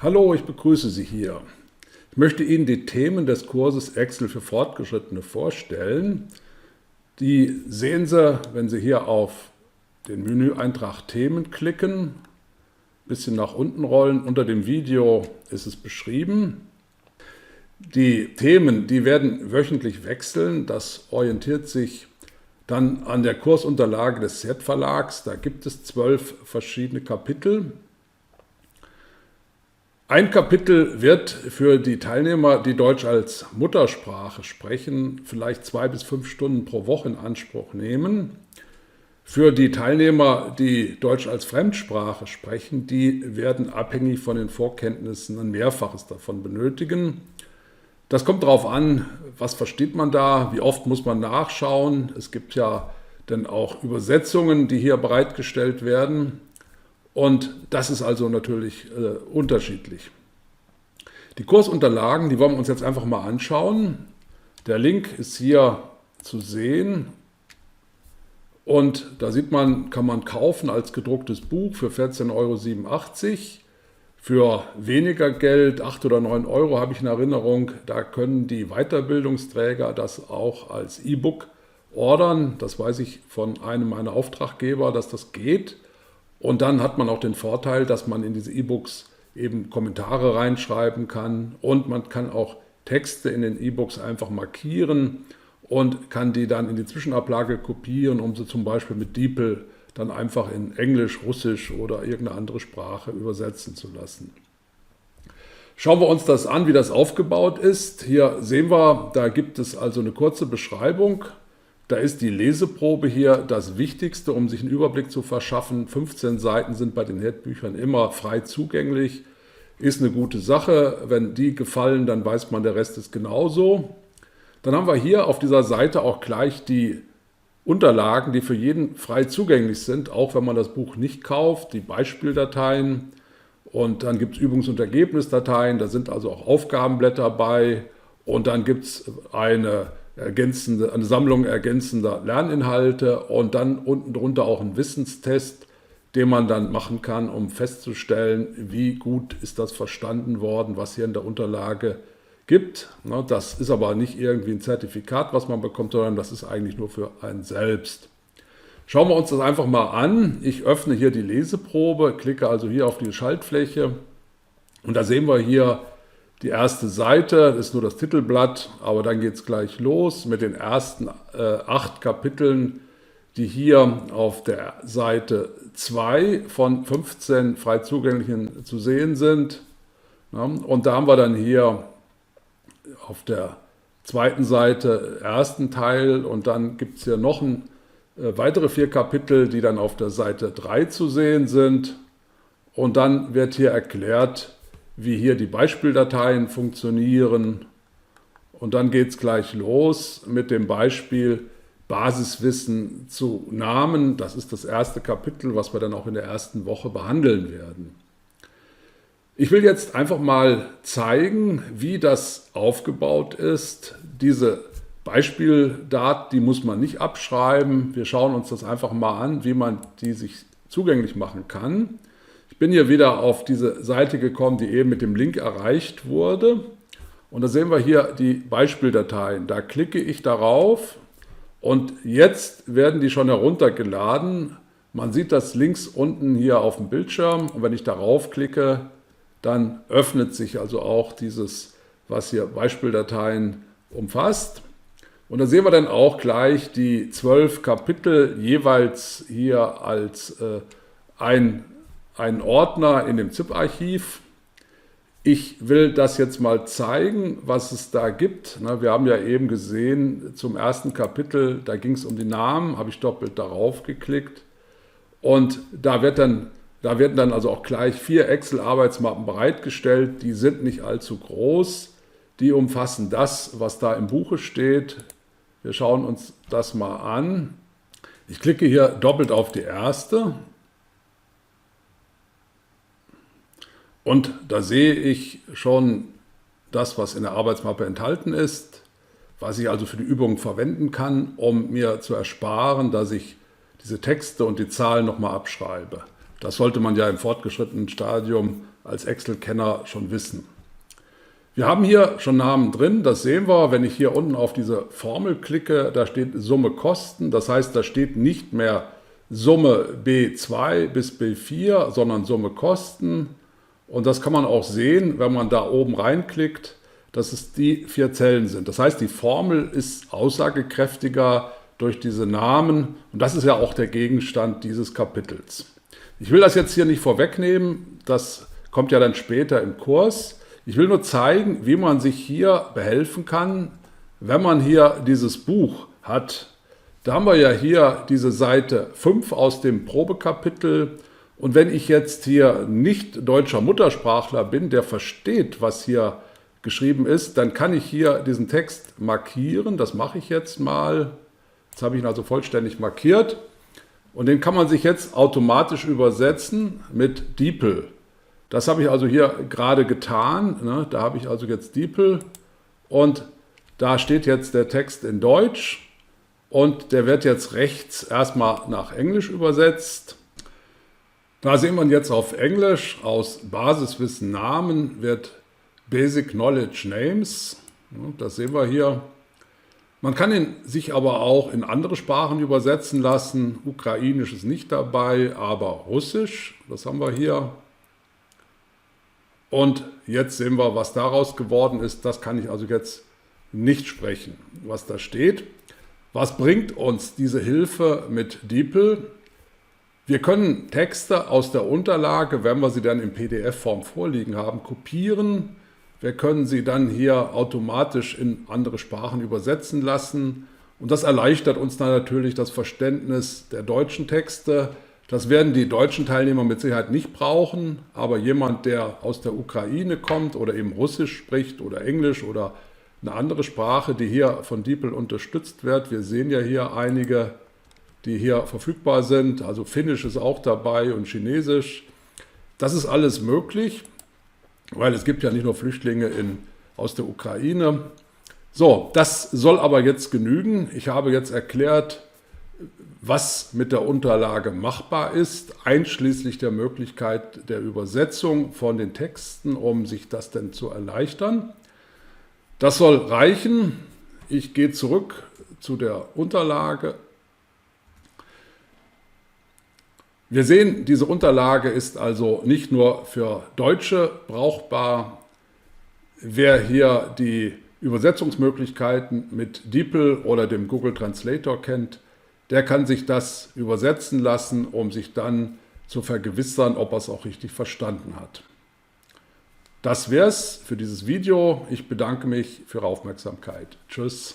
Hallo, ich begrüße Sie hier. Ich möchte Ihnen die Themen des Kurses Excel für Fortgeschrittene vorstellen. Die sehen Sie, wenn Sie hier auf den Menüeintrag Themen klicken, ein bisschen nach unten rollen. Unter dem Video ist es beschrieben. Die Themen, die werden wöchentlich wechseln. Das orientiert sich dann an der Kursunterlage des Z-Verlags. Da gibt es zwölf verschiedene Kapitel. Ein Kapitel wird für die Teilnehmer, die Deutsch als Muttersprache sprechen, vielleicht zwei bis fünf Stunden pro Woche in Anspruch nehmen. Für die Teilnehmer, die Deutsch als Fremdsprache sprechen, die werden abhängig von den Vorkenntnissen ein Mehrfaches davon benötigen. Das kommt darauf an, was versteht man da, wie oft muss man nachschauen. Es gibt ja dann auch Übersetzungen, die hier bereitgestellt werden. Und das ist also natürlich äh, unterschiedlich. Die Kursunterlagen, die wollen wir uns jetzt einfach mal anschauen. Der Link ist hier zu sehen. Und da sieht man, kann man kaufen als gedrucktes Buch für 14,87 Euro. Für weniger Geld, 8 oder 9 Euro habe ich in Erinnerung, da können die Weiterbildungsträger das auch als E-Book ordern. Das weiß ich von einem meiner Auftraggeber, dass das geht. Und dann hat man auch den Vorteil, dass man in diese E-Books eben Kommentare reinschreiben kann und man kann auch Texte in den E-Books einfach markieren und kann die dann in die Zwischenablage kopieren, um sie zum Beispiel mit DeepL dann einfach in Englisch, Russisch oder irgendeine andere Sprache übersetzen zu lassen. Schauen wir uns das an, wie das aufgebaut ist. Hier sehen wir, da gibt es also eine kurze Beschreibung da ist die Leseprobe hier das Wichtigste, um sich einen Überblick zu verschaffen. 15 Seiten sind bei den Headbüchern immer frei zugänglich. Ist eine gute Sache. Wenn die gefallen, dann weiß man, der Rest ist genauso. Dann haben wir hier auf dieser Seite auch gleich die Unterlagen, die für jeden frei zugänglich sind, auch wenn man das Buch nicht kauft, die Beispieldateien. Und dann gibt es Übungs- und Ergebnisdateien, da sind also auch Aufgabenblätter bei. Und dann gibt es eine ergänzende, eine Sammlung ergänzender Lerninhalte und dann unten drunter auch ein Wissenstest, den man dann machen kann, um festzustellen, wie gut ist das verstanden worden, was hier in der Unterlage gibt. Das ist aber nicht irgendwie ein Zertifikat, was man bekommt, sondern das ist eigentlich nur für einen selbst. Schauen wir uns das einfach mal an. Ich öffne hier die Leseprobe, klicke also hier auf die Schaltfläche und da sehen wir hier die erste Seite, ist nur das Titelblatt, aber dann geht es gleich los mit den ersten äh, acht Kapiteln, die hier auf der Seite 2 von 15 frei zugänglichen zu sehen sind. Ja, und da haben wir dann hier auf der zweiten Seite ersten Teil und dann gibt es hier noch ein, äh, weitere vier Kapitel, die dann auf der Seite 3 zu sehen sind. Und dann wird hier erklärt, wie hier die Beispieldateien funktionieren. Und dann geht es gleich los mit dem Beispiel Basiswissen zu Namen. Das ist das erste Kapitel, was wir dann auch in der ersten Woche behandeln werden. Ich will jetzt einfach mal zeigen, wie das aufgebaut ist. Diese Beispieldaten, die muss man nicht abschreiben. Wir schauen uns das einfach mal an, wie man die sich zugänglich machen kann. Ich bin hier wieder auf diese Seite gekommen, die eben mit dem Link erreicht wurde. Und da sehen wir hier die Beispieldateien. Da klicke ich darauf und jetzt werden die schon heruntergeladen. Man sieht das links unten hier auf dem Bildschirm und wenn ich darauf klicke, dann öffnet sich also auch dieses, was hier Beispieldateien umfasst. Und da sehen wir dann auch gleich die zwölf Kapitel jeweils hier als äh, ein einen Ordner in dem ZIP-Archiv. Ich will das jetzt mal zeigen, was es da gibt. Wir haben ja eben gesehen, zum ersten Kapitel, da ging es um die Namen, habe ich doppelt darauf geklickt. Und da, wird dann, da werden dann also auch gleich vier Excel-Arbeitsmappen bereitgestellt. Die sind nicht allzu groß. Die umfassen das, was da im Buche steht. Wir schauen uns das mal an. Ich klicke hier doppelt auf die erste Und da sehe ich schon das, was in der Arbeitsmappe enthalten ist, was ich also für die Übung verwenden kann, um mir zu ersparen, dass ich diese Texte und die Zahlen nochmal abschreibe. Das sollte man ja im fortgeschrittenen Stadium als Excel-Kenner schon wissen. Wir haben hier schon Namen drin, das sehen wir, wenn ich hier unten auf diese Formel klicke, da steht Summe Kosten, das heißt, da steht nicht mehr Summe B2 bis B4, sondern Summe Kosten. Und das kann man auch sehen, wenn man da oben reinklickt, dass es die vier Zellen sind. Das heißt, die Formel ist aussagekräftiger durch diese Namen und das ist ja auch der Gegenstand dieses Kapitels. Ich will das jetzt hier nicht vorwegnehmen, das kommt ja dann später im Kurs. Ich will nur zeigen, wie man sich hier behelfen kann, wenn man hier dieses Buch hat. Da haben wir ja hier diese Seite 5 aus dem Probekapitel. Und wenn ich jetzt hier nicht deutscher Muttersprachler bin, der versteht, was hier geschrieben ist, dann kann ich hier diesen Text markieren. Das mache ich jetzt mal. Jetzt habe ich ihn also vollständig markiert. Und den kann man sich jetzt automatisch übersetzen mit DeepL. Das habe ich also hier gerade getan. Ne? Da habe ich also jetzt DeepL und da steht jetzt der Text in Deutsch und der wird jetzt rechts erstmal nach Englisch übersetzt. Da sehen wir jetzt auf Englisch, aus Basiswissen Namen wird Basic Knowledge Names. Das sehen wir hier. Man kann ihn sich aber auch in andere Sprachen übersetzen lassen. Ukrainisch ist nicht dabei, aber Russisch, das haben wir hier. Und jetzt sehen wir, was daraus geworden ist. Das kann ich also jetzt nicht sprechen, was da steht. Was bringt uns diese Hilfe mit DeepL? Wir können Texte aus der Unterlage, wenn wir sie dann in PDF-Form vorliegen haben, kopieren. Wir können sie dann hier automatisch in andere Sprachen übersetzen lassen. Und das erleichtert uns dann natürlich das Verständnis der deutschen Texte, das werden die deutschen Teilnehmer mit Sicherheit nicht brauchen, aber jemand, der aus der Ukraine kommt oder eben Russisch spricht oder Englisch oder eine andere Sprache, die hier von DeepL unterstützt wird. Wir sehen ja hier einige, die hier verfügbar sind, also Finnisch ist auch dabei und Chinesisch. Das ist alles möglich, weil es gibt ja nicht nur Flüchtlinge in, aus der Ukraine. So, das soll aber jetzt genügen. Ich habe jetzt erklärt, was mit der Unterlage machbar ist, einschließlich der Möglichkeit der Übersetzung von den Texten, um sich das denn zu erleichtern. Das soll reichen. Ich gehe zurück zu der Unterlage. Wir sehen, diese Unterlage ist also nicht nur für Deutsche brauchbar. Wer hier die Übersetzungsmöglichkeiten mit DeepL oder dem Google Translator kennt, der kann sich das übersetzen lassen, um sich dann zu vergewissern, ob er es auch richtig verstanden hat. Das wäre es für dieses Video. Ich bedanke mich für Ihre Aufmerksamkeit. Tschüss.